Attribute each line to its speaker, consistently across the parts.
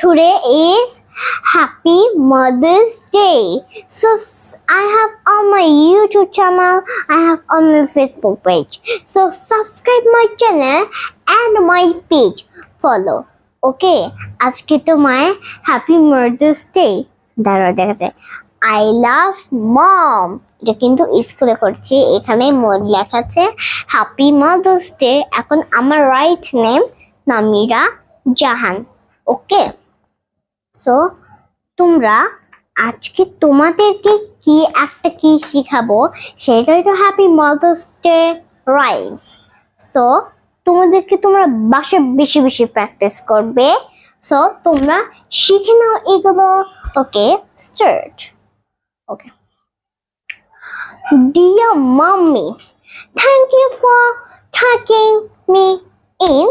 Speaker 1: today is Happy Mother's Day. So I have on my YouTube channel, I have on my Facebook page. So subscribe my channel and my page. Follow. ওকে আজকে তোমার happy mother's day দাঁড়া দেখা যায় I love মম এটা কিন্তু স্কুলে করছি এখানে লেখা আছে হ্যাপি মাদার্স ডে এখন আমার রাইট নেম নামিরা জাহান ওকে তো তোমরা আজকে তোমাদেরকে কি একটা কি শিখাবো? সেটাই তো হ্যাপি মাদার্স ডে রাইমস তো তোমাদেরকে তোমরা বাসায় বেশি বেশি প্র্যাকটিস করবে। সো তোমরা শিখে নাও এগুলো। Okay start okay Dear mommy, thank you for tucking me in,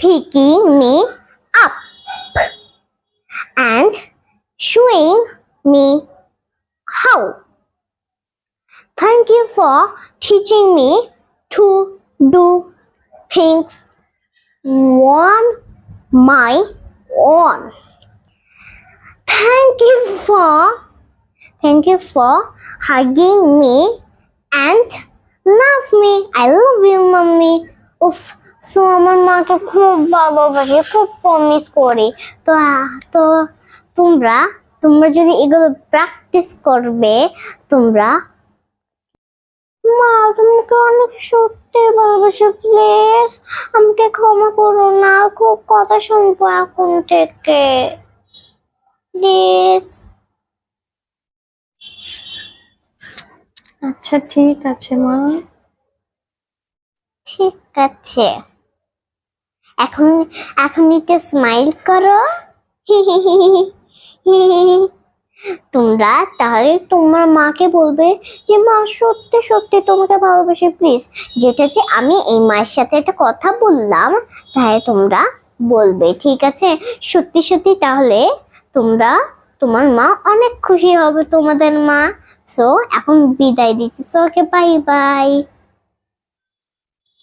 Speaker 1: picking me showing me how. Thank you for teaching me to do things on my own. Thank you for Thank you for hugging me and love me. I love you, mommy. উফ so আমার মাকে খুব ভালোবাসি খুব promise করি তো আহ, তো তোমরা তোমরা যদি এগুলো প্র্যাকটিস করবে তোমরা মা তোমাকে অনেক সত্যি ভালোবাসি প্লিজ আমাকে ক্ষমা করো না খুব কথা শুনব এখন থেকে প্লিজ
Speaker 2: আচ্ছা ঠিক আছে মা।
Speaker 1: ঠিক আছে। এখন এখন একটু স্মাইল করো। তোমরা তাহলে তোমার মাকে বলবে যে, মা, সত্যি সত্যি তোমাকে ভালোবাসি প্লিজ যেটা যে আমি এই মায়ের সাথে একটা কথা বললাম তাই তোমরা বলবে, ঠিক আছে? সত্যি সত্যি তাহলে তোমরা, তোমার মা অনেক খুশি হবে তোমাদের মা। সো এখন বিদায় দিচ্ছি। So okay bye bye